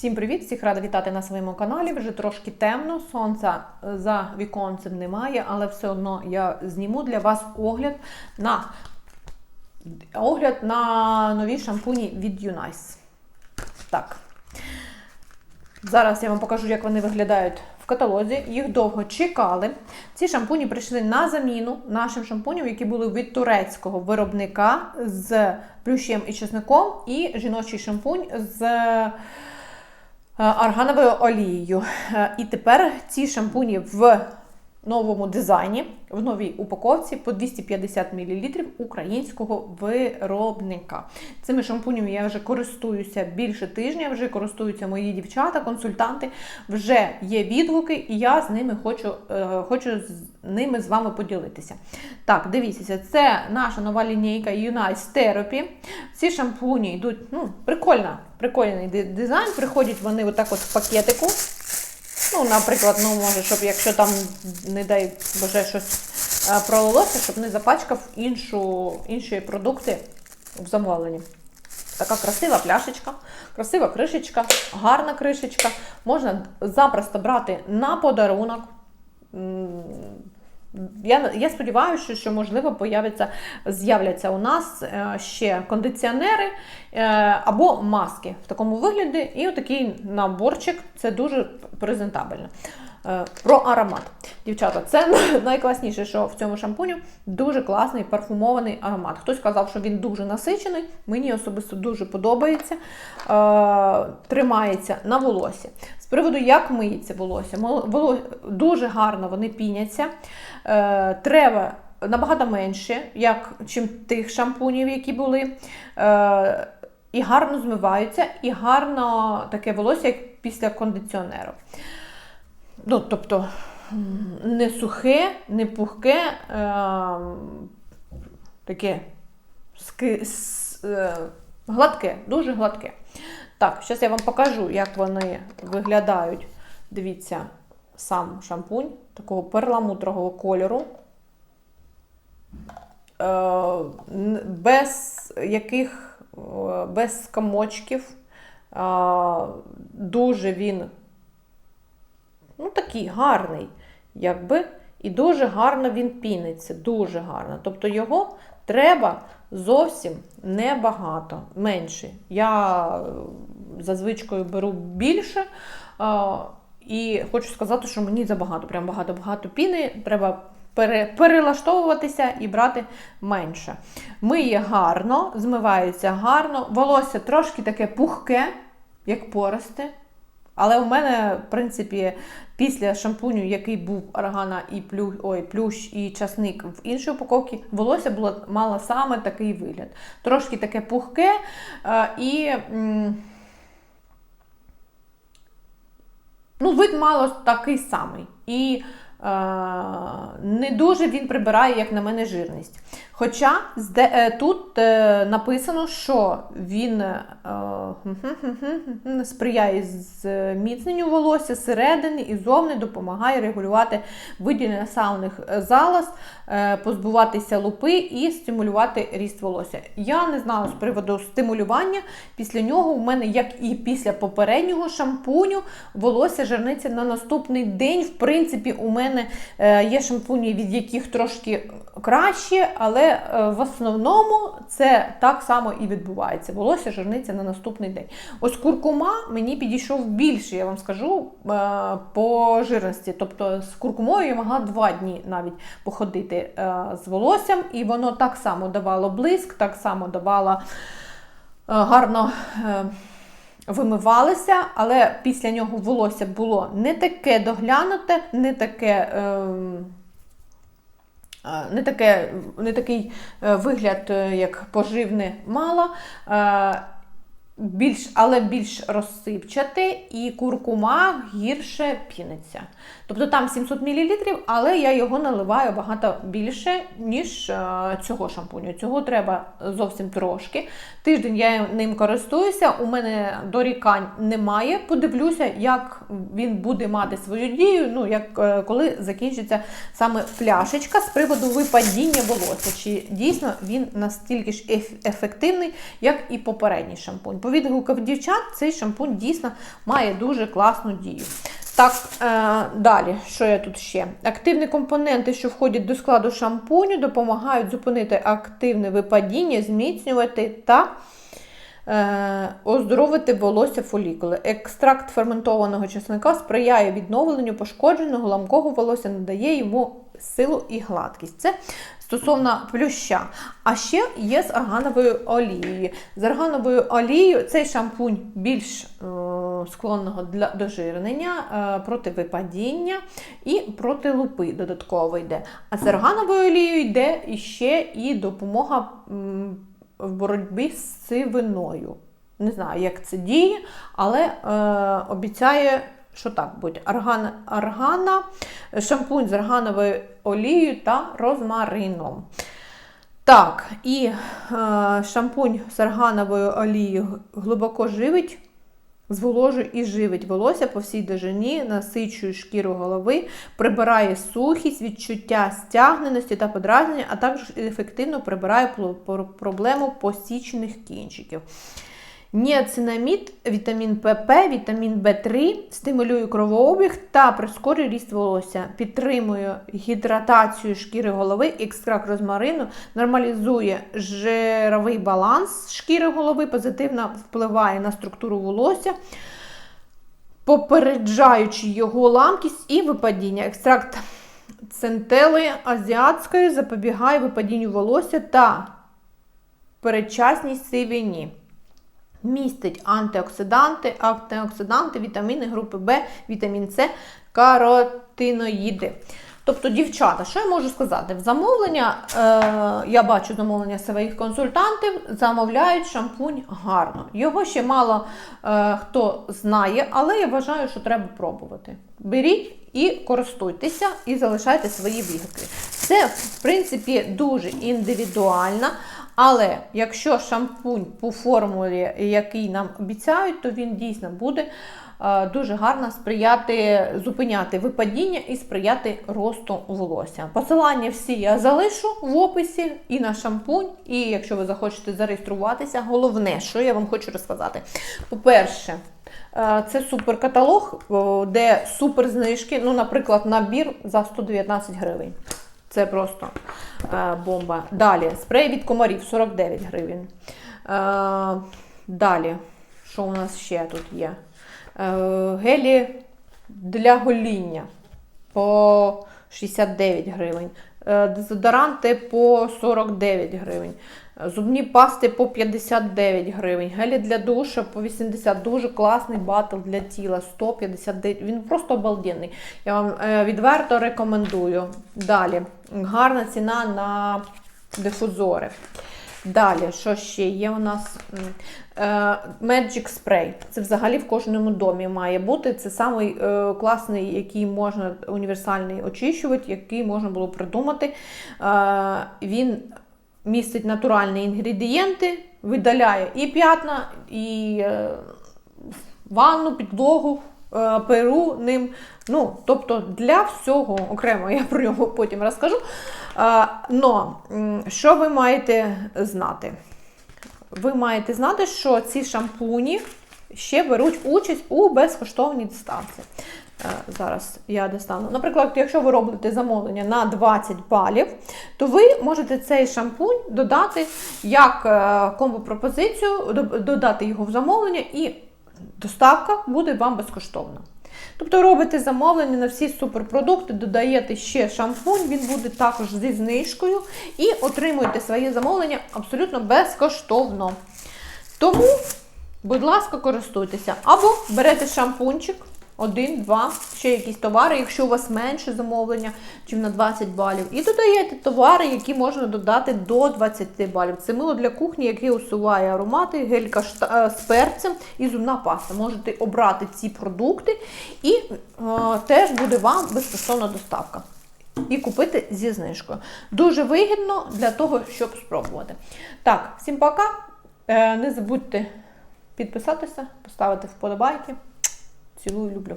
Всім привіт! Всіх рада вітати на своєму каналі. Вже трошки темно, сонця е, за віконцем немає, але все одно я зніму для вас огляд на огляд на нові шампуні від Unice. Так. Зараз я вам покажу, як вони виглядають в каталозі. Їх довго чекали. Ці шампуні прийшли на заміну нашим шампуням, які були від турецького виробника з плющем і чесником, і жіночий шампунь з аргановою олією. Е, І тепер ці шампуні в новому дизайні, в новій упаковці по 250 мл українського виробника. Цими шампунями я вже користуюся більше тижня, вже користуються мої дівчата, консультанти. Вже є відгуки, і я з ними хочу, е, хочу з ними з вами поділитися. Так, дивіться, це наша нова лінійка Unice Therapy. Ці шампуні йдуть, ну, прикольно, прикольний дизайн. Приходять вони отак от в пакетику. Ну, наприклад, ну може, щоб якщо там, не дай Боже, щось е, пролилося, щоб не запачкав іншу, інші продукти в замовленні. Така красива пляшечка, красива кришечка, гарна кришечка. Можна запросто брати на подарунок. Я, я сподіваюся, що, що можливо появиться, з'являться у нас е, ще кондиціонери е, або маски в такому вигляді. І отакий наборчик це дуже презентабельно. Е, Про аромат. Дівчата, це найкласніше, що в цьому шампуню дуже класний парфумований аромат. Хтось сказав, що він дуже насичений. Мені особисто дуже подобається. Е, Тримається на волосі. З приводу, як миється волосся, дуже гарно вони піняться. Е, Треба набагато менше, як чим тих шампунів, які були. Е, і гарно змиваються, і гарно таке волосся, як після кондиціонеру. Ну, тобто не сухе, не пухке, е, таке ски, с, е, гладке, дуже гладке. Так, зараз я вам покажу, як вони виглядають. Дивіться, сам шампунь такого перламутрового кольору. Е, без яких, е, без комочків. Е, Дуже він ну, такий гарний, якби, і дуже гарно він піниться, дуже гарно. Тобто його треба зовсім небагато, менше. Я е, за звичкою беру більше. І хочу сказати, що мені забагато, прям багато-багато піни. Треба пере, перелаштовуватися і брати менше. Миє гарно, змивається гарно, волосся трошки таке пухке, як поросте. Але у мене, в принципі, після шампуню, який був органа і плющ, ой, плющ і часник в іншій упаковці, волосся було мало саме такий вигляд. Трошки таке пухке е, і. Ну, вид мало такий самий. І не дуже він прибирає, як на мене, жирність. Хоча е, тут е, написано, що він е, сприяє зміцненню волосся зсередини і зовні допомагає регулювати виділення сауних залоз, е, позбуватися лупи і стимулювати ріст волосся. Я не знаю з приводу стимулювання. Після нього у мене, як і після попереднього шампуню, волосся жирниться на наступний день. В принципі, у мене е, є шампуні, від яких трошки краще, але е, в основному це так само і відбувається. Волосся жирниться на наступний день. Ось куркума мені підійшов більше, я вам скажу, е, по жирності. Тобто з куркумою я могла два дні навіть походити з волоссям, і воно так само давало блиск, так само давало гарно. Вимивалися, але після нього волосся було не таке доглянуте, не таке. ем, е, не, таке, не такий е, вигляд, е, як поживне мало, е, більш, але більш розсипчате, і куркума гірше піниться. Тобто там 700 мл, але я його наливаю багато більше, ніж е, цього шампуню. Цього треба зовсім трошки. Тиждень я ним користуюся, у мене дорікань немає. Подивлюся, як він буде мати свою дію, ну, як, е, коли закінчиться саме пляшечка з приводу випадіння волосся. Чи дійсно він настільки ж еф- ефективний, як і попередній шампунь. По відгуках дівчат цей шампунь дійсно має дуже класну дію. Так, е, далі, що я тут ще? Активні компоненти, що входять до складу шампуню, допомагають зупинити активне випадіння, зміцнювати та оздоровити волосся фолікули. Екстракт ферментованого чесника сприяє відновленню пошкодженого ламкого волосся, надає йому силу і гладкість. Це стосовно плюща. А ще є з аргановою олією. З аргановою олією цей шампунь більш е, склонного для дожирнення, е, проти випадіння і проти лупи додатково йде. А з аргановою олією йде іще і допомога в боротьбі з сивиною. Не знаю, як це діє, але е, обіцяє, що так буде. Аргана, аргана, шампунь з аргановою олією та розмарином. Так, і е, шампунь з аргановою олією глибоко живить, зволожує і живить волосся по всій дожині, насичує шкіру голови, прибирає сухість, відчуття стягненості та подразнення, а також ефективно прибирає проблему посічених кінчиків. Ніацинамід, вітамін ПП, вітамін В3 стимулює кровообіг та прискорює ріст волосся, підтримує гідратацію шкіри голови, екстракт розмарину, нормалізує жировий баланс шкіри голови, позитивно впливає на структуру волосся, попереджаючи його ламкість і випадіння. Екстракт центели азіатської запобігає випадінню волосся та передчасній сивині. Містить антиоксиданти, антиоксиданти, вітаміни групи В, вітамін С, каротиноїди. Тобто, дівчата, що я можу сказати? В замовлення, е, я бачу замовлення своїх консультантів, замовляють шампунь гарно. Його ще мало е, хто знає, але я вважаю, що треба пробувати. Беріть і користуйтеся, і залишайте свої відгуки. Це, в принципі, дуже індивідуально. Але якщо шампунь по формулі, який нам обіцяють, то він дійсно буде е, дуже гарно сприяти зупиняти випадіння і сприяти росту волосся. Посилання всі я залишу в описі і на шампунь, і якщо ви захочете зареєструватися, головне, що я вам хочу розказати. По-перше, е, це суперкаталог, де супер знижки, ну, наприклад, набір за 119 гривень. Це просто е, бомба. Далі спрей від комарів 49 гривень. Е, далі, що у нас ще тут є? Е, гелі для гоління по 69 гривень. Е, дезодоранти по 49 гривень. Зубні пасти по 59 гривень. Гелі для душу по 80. Дуже класний батл для тіла. 159. Він просто обалденний. Я вам е, відверто рекомендую. Далі. Гарна ціна на дифузори. Далі, що ще є у нас? Е, Magic Spray. Це взагалі в кожному домі має бути. Це самий е, класний, який можна універсальний очищувач, який можна було придумати. Він містить натуральні інгредієнти, видаляє і п'ятна, і е, ванну, підлогу, е, перу ним. Ну, тобто для всього окремо я про нього потім розкажу. Е, но що ви маєте знати? Ви маєте знати, що ці шампуні ще беруть участь у безкоштовній доставці. Е, Зараз я достану. Наприклад, якщо ви робите замовлення на 20 балів, то ви можете цей шампунь додати як е, комбо-пропозицію, додати його в замовлення, і доставка буде вам безкоштовна. Тобто робите замовлення на всі суперпродукти, додаєте ще шампунь, він буде також зі знижкою і отримуєте своє замовлення абсолютно безкоштовно. Тому, будь ласка, користуйтеся. Або берете шампунчик, один, два, ще якісь товари, якщо у вас менше замовлення, чим на 20 балів. І додаєте товари, які можна додати до 20 балів. Це мило для кухні, яке усуває аромати, гелька е, з перцем і зубна паста. Можете обрати ці продукти, і е, теж буде вам безкоштовна доставка. І купити зі знижкою. Дуже вигідно для того, щоб спробувати. Так, всім пока. Е, Не забудьте підписатися, поставити вподобайки. Цілую, люблю.